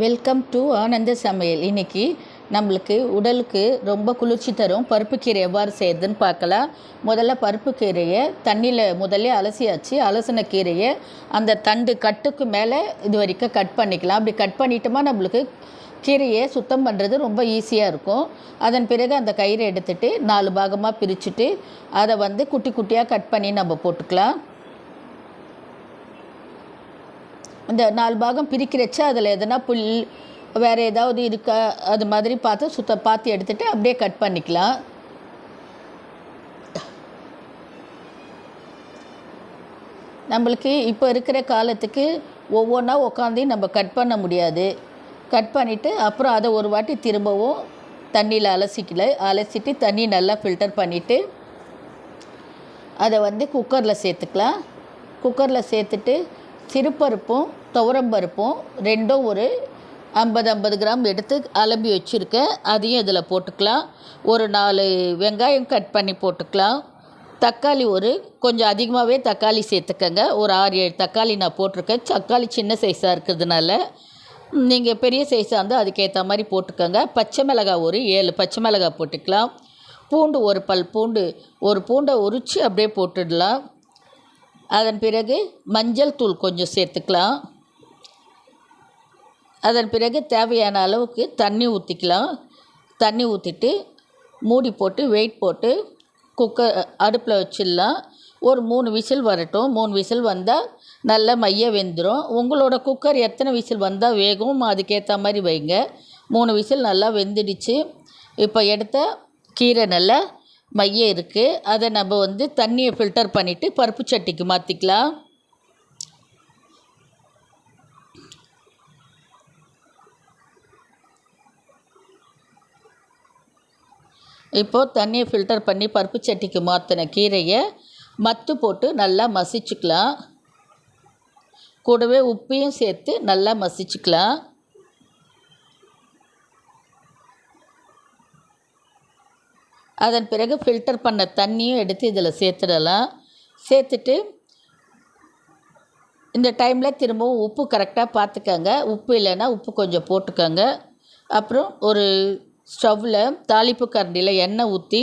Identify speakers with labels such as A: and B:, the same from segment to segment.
A: Welcome to ஆனந்த சமையல். இன்னைக்கு நம்மளுக்கு உடலுக்கு ரொம்ப குளிர்ச்சி தரும். பருப்பு கீரை எவ்வாறு செய்யறதுன்னு பார்க்கலாம். முதல்ல பருப்பு கீரையை தண்ணியில் முதல்ல அலசியாச்சு. அலசின கீரையை அந்த தண்டு கட்டுக்கு மேலே இது வரைக்கும் கட் பண்ணிக்கலாம். அப்படி கட் பண்ணிட்டோமா நம்மளுக்கு கீரையை சுத்தம் பண்ணுறது ரொம்ப ஈஸியாக இருக்கும். அதன் பிறகு அந்த கயிறை எடுத்துகிட்டு நாலு பாகமாக பிரிச்சுட்டு அதை வந்து குட்டி குட்டியாக கட் பண்ணி நம்ம போட்டுக்கலாம். இந்த நாலு பாகம் பிரிக்கிறச்ச அதில் எதனா புல் வேறு ஏதாவது இருக்கா அது மாதிரி பார்த்து சுத்த பார்த்து எடுத்துகிட்டு அப்படியே கட் பண்ணிக்கலாம். நம்மளுக்கு இப்போ இருக்கிற காலத்துக்கு ஒவ்வொன்றா உட்காந்து நம்ம கட் பண்ண முடியாது. கட் பண்ணிவிட்டு அப்புறம் அதை ஒரு வாட்டி திரும்பவும் தண்ணியில் அலசிக்கல அலசிட்டு தண்ணி நல்லா ஃபில்டர் பண்ணிவிட்டு அதை வந்து குக்கரில் சேர்த்துக்கலாம். குக்கரில் சேர்த்துட்டு சிறுபருப்பும் துவரம்பருப்பும் ரெண்டும் ஒரு ஐம்பது ஐம்பது கிராம் எடுத்து அலம்பி வச்சுருக்கேன். அதையும் இதில் போட்டுக்கலாம். ஒரு நாலு வெங்காயம் கட் பண்ணி போட்டுக்கலாம். தக்காளி ஒரு கொஞ்சம் அதிகமாகவே தக்காளி சேர்த்துக்கங்க. ஒரு ஆறு ஏழு தக்காளி நான் போட்டிருக்கேன். தக்காளி சின்ன சைஸாக இருக்கிறதுனால நீங்கள் பெரிய சைஸாக இருந்தால் அதுக்கேற்ற மாதிரி போட்டுக்கோங்க. பச்சை மிளகாய் ஒரு ஏழு பச்சை மிளகாய் போட்டுக்கலாம். பூண்டு ஒரு பல் பூண்டு ஒரு பூண்டை உரித்து அப்படியே போட்டுடலாம். அதன் பிறகு மஞ்சள் தூள் கொஞ்சம் சேர்த்துக்கலாம். அதன் பிறகு தேவையான அளவுக்கு தண்ணி ஊற்றிக்கலாம் தண்ணி ஊற்றிட்டு மூடி போட்டு வெயிட் போட்டு குக்கர் அடுப்பில் வச்சிடலாம். ஒரு மூணு விசில் வரட்டும். மூணு விசில் வந்தால் நல்லா மைய வெந்துடும் உங்களோட குக்கர் எத்தனை விசில் வந்தால் வேகும்? அதுக்கேற்ற மாதிரி வைங்க. மூணு விசில் நல்லா வெந்துடுச்சு. இப்போ எடுத்த கீரை நல்லா மைய இருக்குது அதை நம்ம வந்து தண்ணியை ஃபில்டர் பண்ணிவிட்டு பருப்பு சட்டிக்கு மாற்றிக்கலாம் இப்போது தண்ணியை ஃபில்டர் பண்ணி பருப்பு சட்டிக்கு மாற்றின கீரையை மத்து போட்டு நல்லா மசிச்சுக்கலாம். கூடவே உப்பையும் சேர்த்து நல்லா மசிச்சுக்கலாம். அதன் பிறகு ஃபில்டர் பண்ண தண்ணியும் எடுத்து இதில் சேர்த்துடலாம். சேர்த்துட்டு இந்த டைமில் திரும்பவும் உப்பு கரெக்டாக பார்த்துக்கோங்க. உப்பு இல்லைன்னா உப்பு கொஞ்சம் போட்டுக்கோங்க. அப்புறம் ஒரு ஸ்டவ்வில் தாளிப்பு கரண்டியில் எண்ணெய் ஊற்றி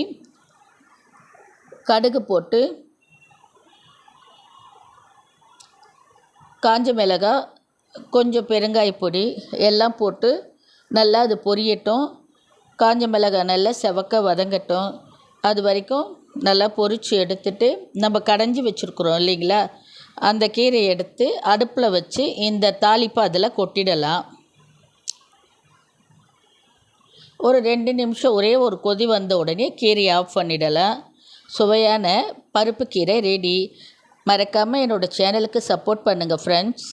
A: கடுகு போட்டு காஞ்ச மிளகாய் கொஞ்சம் பெருங்காய பொடி எல்லாம் போட்டு நல்லா அது பொரியட்டும். காஞ்ச மிளகாய் நல்லா செவக்க வதங்கட்டும். அது வரைக்கும் நல்லா பொரித்து எடுத்துட்டு நம்ம கடைஞ்சி வச்சுருக்குறோம் இல்லைங்களா? அந்த கீரையை எடுத்து அடுப்பில் வச்சு இந்த தாளிப்பை அதில் கொட்டிடலாம். ஒரு ரெண்டு நிமிஷம் ஒரே ஒரு கொதி வந்த உடனே கீரையை ஆஃப் பண்ணிடலாம். சுவையான பருப்பு கீரை ரெடி மறக்காமல் என்னோடய சேனலுக்கு சப்போர்ட் பண்ணுங்கள் ஃப்ரெண்ட்ஸ்